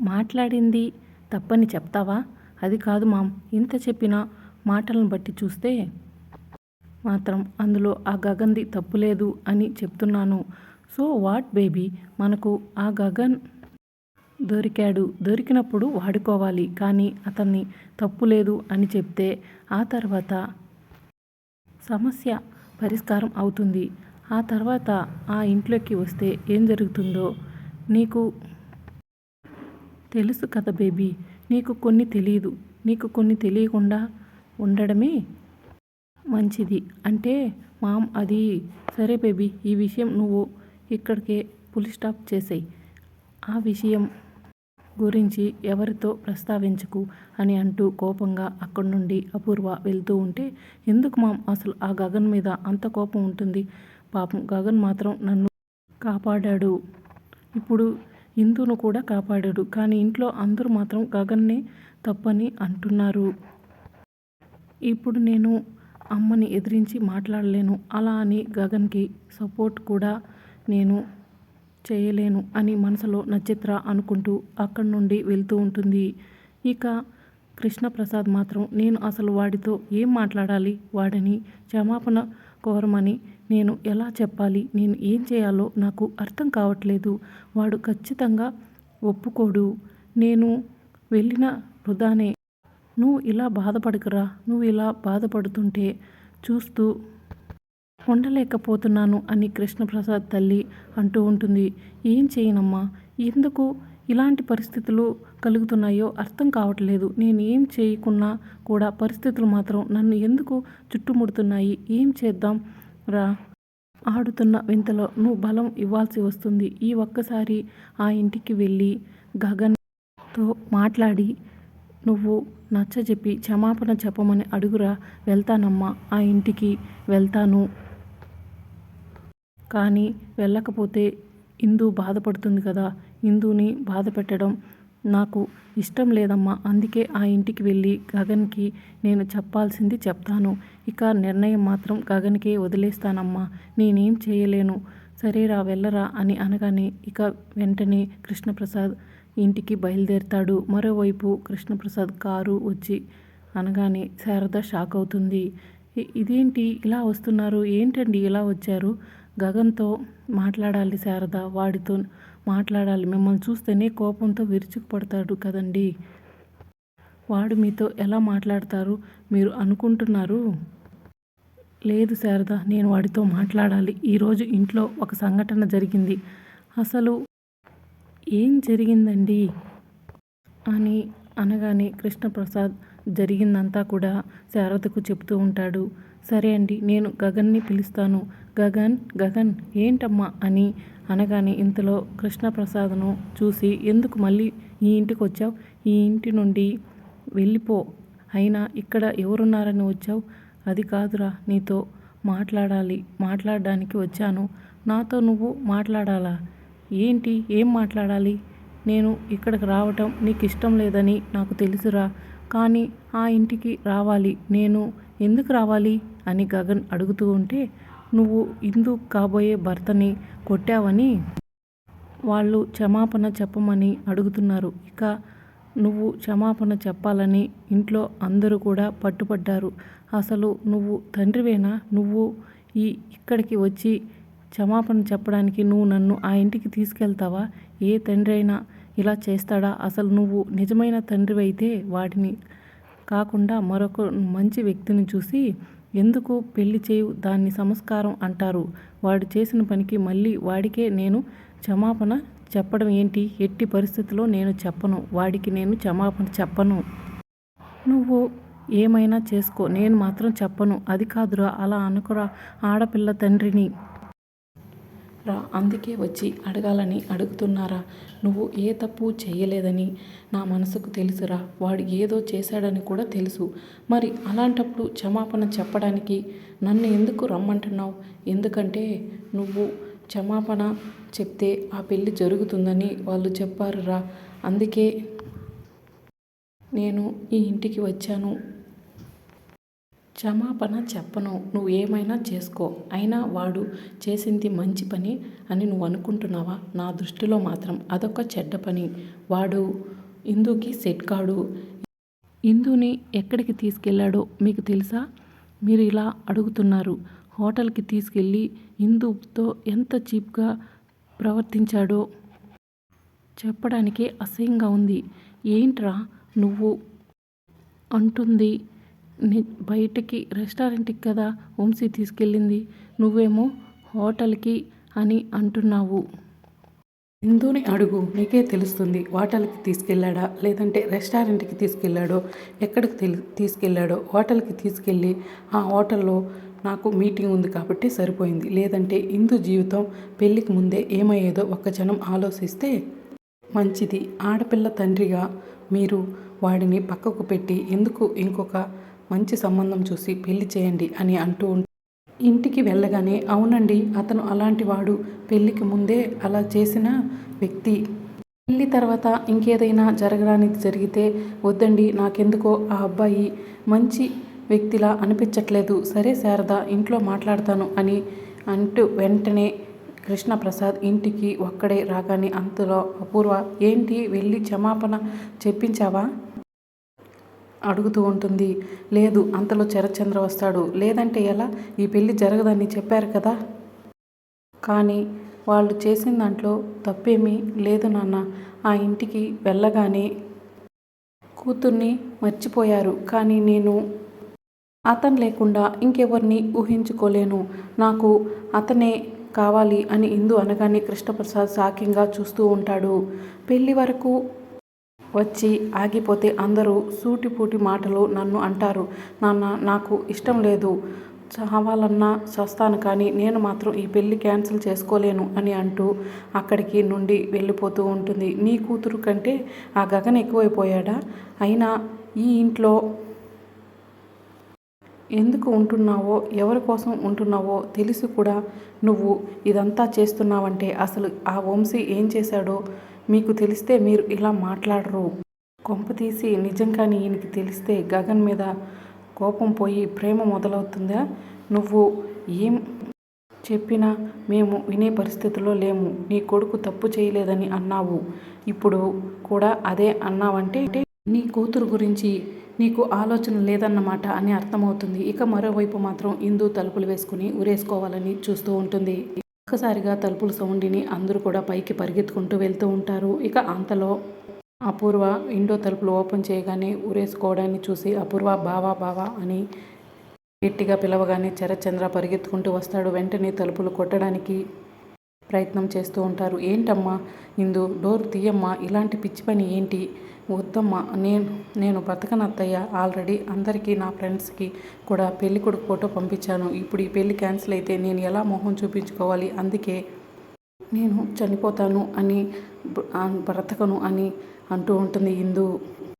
మాట్లాడింది. తప్పని చెప్తావా? అది కాదు మామ్. ఇంత చెప్పిన మాటలను బట్టి చూస్తే మాత్రం అందులో ఆ గగన్ది తప్పు లేదు అని చెప్తున్నాను. So what baby? మనకు ఆ గగన్ దొరికాడు. దొరికినప్పుడు వాడుకోవాలి. కానీ అతన్ని తప్పు లేదు అని చెప్తే ఆ తర్వాత సమస్య పరిష్కారం అవుతుంది. ఆ తర్వాత ఆ ఇంట్లోకి వస్తే ఏం జరుగుతుందో నీకు తెలుసు కదా బేబీ నీకు కొన్ని తెలియదు నీకు కొన్ని తెలియకుండా ఉండడమే మంచిది. అంటే మామ్ అది సరే బేబీ ఈ విషయం నువ్వు ఇక్కడికే పులి స్టాప్ చేసేయి. ఆ విషయం గురించి ఎవరితో ప్రస్తావించకు అని అంటూ కోపంగా అక్కడి నుండి అపూర్వ వెళ్తూ ఉంటే ఎందుకు మామ్ అసలు ఆ గగన్ మీద అంత కోపం ఉంటుంది? పాపం గగన్ మాత్రం నన్ను కాపాడాడు. ఇప్పుడు ఇందును కూడా కాపాడాడు. కానీ ఇంట్లో అందరూ మాత్రం గగన్నే తప్పని అంటున్నారు. ఇప్పుడు నేను అమ్మని ఎదిరించి మాట్లాడలేను. అలా అని గగన్కి సపోర్ట్ కూడా నేను చేయలేను అని మనసులో నక్షత్ర అనుకుంటూ అక్కడి నుండి వెళ్తూ ఉంటుంది. ఇక కృష్ణప్రసాద్ మాత్రం నేను అసలు వాడితో ఏం మాట్లాడాలి? వాడిని క్షమాపణ కోరమని నేను ఎలా చెప్పాలి? నేను ఏం చేయాలో నాకు అర్థం కావట్లేదు. వాడు ఖచ్చితంగా ఒప్పుకోడు. నేను వెళ్ళిన వృధానే. నువ్వు ఇలా బాధపడకురా. నువ్వు ఇలా బాధపడుతుంటే చూస్తూ ఉండలేకపోతున్నాను అని కృష్ణప్రసాద్ తల్లి అంటూ ఉంటుంది. ఏం చేయనమ్మా? ఎందుకు ఇలాంటి పరిస్థితులు కలుగుతున్నాయో అర్థం కావట్లేదు. నేను ఏం చేయకున్నా కూడా పరిస్థితులు మాత్రం నన్ను ఎందుకు చుట్టుముడుతున్నాయి? ఏం చేద్దాం? రా. ఆడుతున్న వింతలో నువ్వు బలం ఇవ్వాల్సి వస్తుంది. ఈ ఒక్కసారి ఆ ఇంటికి వెళ్ళి గగన్తో మాట్లాడి నువ్వు నచ్చజెప్పి క్షమాపణ చెప్పమని అడుగురా. వెళ్తానమ్మా. ఆ ఇంటికి వెళ్తాను. కానీ వెళ్ళకపోతే ఇందు బాధపడుతుంది కదా. ఇందుని బాధ పెట్టడం నాకు ఇష్టం లేదమ్మా. అందుకే ఆ ఇంటికి వెళ్ళి గగన్కి నేను చెప్పాల్సింది చెప్తాను. ఇక నిర్ణయం మాత్రం గగన్కే వదిలేస్తానమ్మా. నేనేం చేయలేను. సరేరా వెళ్ళరా అని అనగానే ఇక వెంటనే కృష్ణప్రసాద్ ఇంటికి బయలుదేరుతాడు. మరోవైపు కృష్ణప్రసాద్ కారు వచ్చి అనగానే శారద షాక్ అవుతుంది. ఇదేంటి? ఇలా వస్తున్నారు? ఏంటండి ఇలా వచ్చారు? గగన్తో మాట్లాడాలి శారద. వాడితో మాట్లాడాలి. మిమ్మల్ని చూస్తేనే కోపంతో విరుచుకుపడతాడు కదండి. వాడు మీతో ఎలా మాట్లాడతారు? మీరు అనుకుంటున్నారు? లేదు శారద నేను వాడితో మాట్లాడాలి. ఈరోజు ఇంట్లో ఒక సంఘటన జరిగింది. అసలు ఏం జరిగిందండి? అని అనగానే కృష్ణప్రసాద్ జరిగిందంతా కూడా శారదకు చెప్తూ ఉంటాడు. సరే అండి నేను గగన్ని పిలుస్తాను. గగన్ గగన్ ఏంటమ్మా అని అనగానే ఇంతలో కృష్ణప్రసాద్ను చూసి ఎందుకు మళ్ళీ ఈ ఇంటికి వచ్చావు? ఈ ఇంటి నుండి వెళ్ళిపో. అయినా ఇక్కడ ఎవరున్నారని వచ్చావు? అది కాదురా నీతో మాట్లాడాలి. మాట్లాడడానికి వచ్చాను. నాతో నువ్వు మాట్లాడాలా? ఏంటి? ఏం మాట్లాడాలి? నేను ఇక్కడికి రావటం నీకు ఇష్టం లేదని నాకు తెలుసురా. కానీ ఆ ఇంటికి రావాలి. నేను ఎందుకు రావాలి? అని గగన్ అడుగుతూ ఉంటే నువ్వు ఇందు కాబోయే భర్తని కొట్టావని వాళ్ళు క్షమాపణ చెప్పమని అడుగుతున్నారు. ఇక నువ్వు క్షమాపణ చెప్పాలని ఇంట్లో అందరూ కూడా పట్టుపడ్డారు. అసలు నువ్వు తండ్రివేనా? నువ్వు ఈ ఇక్కడికి వచ్చి క్షమాపణ చెప్పడానికి నువ్వు నన్ను ఆ ఇంటికి తీసుకెళ్తావా? ఏ తండ్రి అయినా ఇలా చేస్తాడా? అసలు నువ్వు నిజమైన తండ్రివైతే వాడిని కాకుండా మరొక మంచి వ్యక్తిని చూసి ఎందుకు పెళ్ళి చేయు దాన్ని సంస్కారం అంటారు. వాడు చేసిన పనికి మళ్ళీ వాడికే నేను క్షమాపణ చెప్పడం ఏంటి? ఎట్టి పరిస్థితుల్లో నేను చెప్పను. వాడికి నేను క్షమాపణ చెప్పను. నువ్వు ఏమైనా చేసుకో. నేను మాత్రం చెప్పను. అది కాదురా. అలా అనుకురా ఆడపిల్ల తండ్రిని. రా అందుకే వచ్చి అడగాలని అడుగుతున్నారా? నువ్వు ఏ తప్పు చేయలేదని నా మనసుకు తెలుసురా. వాడు ఏదో చేశాడని కూడా తెలుసు. మరి అలాంటప్పుడు క్షమాపణ చెప్పడానికి నన్ను ఎందుకు రమ్మంటున్నావు? ఎందుకంటే నువ్వు క్షమాపణ చెప్తే ఆ పెళ్ళి జరుగుతుందని వాళ్ళు చెప్పారురా. అందుకే నేను ఈ ఇంటికి వచ్చాను. క్షమాపణ చెప్పను. నువ్వు ఏమైనా చేసుకో. అయినా వాడు చేసింది మంచి పని అని నువ్వు అనుకుంటున్నావా? నా దృష్టిలో మాత్రం అదొక చెడ్డ పని. వాడు ఇందుకి సెట్ కాడు. ఇందుని ఎక్కడికి తీసుకెళ్ళాడో మీకు తెలుసా? మీరు ఇలా అడుగుతున్నారు. హోటల్కి తీసుకెళ్ళి ఇందుతో ఎంత చీప్గా ప్రవర్తించాడో చెప్పడానికి అసహ్యంగా ఉంది. ఏంట్రా నువ్వు? అంటుంది బయటికి రెస్టారెంట్కి కదా వంశీ తీసుకెళ్ళింది. నువ్వేమో హోటల్కి అని అంటున్నావు. ఇందుని అడుగు నీకే తెలుస్తుంది హోటల్కి తీసుకెళ్ళాడా? లేదంటే రెస్టారెంట్కి తీసుకెళ్ళాడో? ఎక్కడికి తెలి తీసుకెళ్ళాడో? హోటల్కి తీసుకెళ్ళి ఆ హోటల్లో నాకు మీటింగ్ ఉంది కాబట్టి సరిపోయింది. లేదంటే ఇందు జీవితం పెళ్ళికి ముందే ఏమయ్యేదో ఒక్క జనం ఆలోచిస్తే మంచిది. ఆడపిల్ల తండ్రిగా మీరు వాడిని పక్కకు పెట్టి ఎందుకు ఇంకొక మంచి సంబంధం చూసి పెళ్ళి చేయండి అని అంటూ ఇంటికి వెళ్ళగానే అవునండి అతను అలాంటి వాడు. పెళ్ళికి ముందే అలా చేసిన వ్యక్తి. పెళ్ళి తర్వాత ఇంకేదైనా జరగడానికి జరిగితే వద్దండి నాకెందుకో ఆ అబ్బాయి మంచి వ్యక్తిలా అనిపించట్లేదు. సరే శారద ఇంట్లో మాట్లాడతాను అని అంటూ వెంటనే కృష్ణప్రసాద్ ఇంటికి ఒక్కడే రాగానే అంతలో అపూర్వ ఏంటి వెళ్ళి క్షమాపణ చెప్పించావా? అడుగుతూ ఉంటుంది. లేదు అంతలో శరత్చంద్ర వస్తాడు. లేదంటే ఎలా? ఈ పెళ్ళి జరగదని చెప్పారు కదా? కానీ వాళ్ళు చేసిన దాంట్లో తప్పేమీ లేదు నాన్న. ఆ ఇంటికి వెళ్ళగానే కూతుర్ని మర్చిపోయారు. కానీ నేను అతను లేకుండా ఇంకెవరిని ఊహించుకోలేను. నాకు అతనే కావాలి అని ఇందు అనగానే కృష్ణప్రసాద్ సాక్యంగా చూస్తూ ఉంటాడు. పెళ్ళి వరకు వచ్చి ఆగిపోతే అందరూ సూటిపూటి మాటలు నన్ను అంటారు. నాన్న నాకు ఇష్టం లేదు. చావాలన్నా చస్తాను కానీ నేను మాత్రం ఈ పెళ్ళి క్యాన్సిల్ చేసుకోలేను అని అంటూ అక్కడికి నుండి వెళ్ళిపోతూ ఉంటుంది. నీ కూతురు కంటే ఆ గగన్ ఎక్కువైపోయాడా? అయినా ఈ ఇంట్లో ఎందుకు ఉంటున్నావో ఎవరి కోసం ఉంటున్నావో తెలిసి కూడా నువ్వు ఇదంతా చేస్తున్నావంటే అసలు ఆ వంశీ ఏం చేశాడో మీకు తెలిస్తే మీరు ఇలా మాట్లాడరు. కొంపతీసి నిజంగానే ఈయనకి తెలిస్తే గగన్ మీద కోపం పోయి ప్రేమ మొదలవుతుందా? నువ్వు ఏం చెప్పినా మేము వినే పరిస్థితిలో లేము. నీ కొడుకు తప్పు చేయలేదని అన్నావు. ఇప్పుడు కూడా అదే అన్నావంటే నీ కూతురు గురించి నీకు ఆలోచన లేదన్నమాట అని అర్థమవుతుంది. ఇక మరోవైపు మాత్రం ఇందు తలుపులు వేసుకుని ఉరేసుకోవాలని చూస్తూ ఉంటుంది. ఒక్కసారిగా తలుపుల సౌండ్ని అందరూ కూడా పైకి పరిగెత్తుకుంటూ వెళ్తూ ఉంటారు. ఇక అంతలో అపూర్వ ఇండో తలుపులు ఓపెన్ చేయగానే ఉరేసుకోవడాన్ని చూసి అపూర్వ బావా బావా అని గట్టిగా పిలవగానే చరచంద్ర పరిగెత్తుకుంటూ వస్తాడు. వెంటనే తలుపులు కొట్టడానికి ప్రయత్నం చేస్తూ ఉంటారు. ఏంటమ్మా ఇందు డోర్ తీయమ్మా ఇలాంటి పిచ్చి పని ఏంటి? వద్దమ్మా నేను నేను బ్రతకనత్తయ్య ఆల్రెడీ అందరికీ నా ఫ్రెండ్స్కి కూడా పెళ్ళి కొడుకు ఫోటో పంపించాను. ఇప్పుడు ఈ పెళ్ళి క్యాన్సిల్ అయితే నేను ఎలా మొహం చూపించుకోవాలి? అందుకే నేను చనిపోతాను అని బ్రతకను అని అంటూ ఉంటుంది ఇందు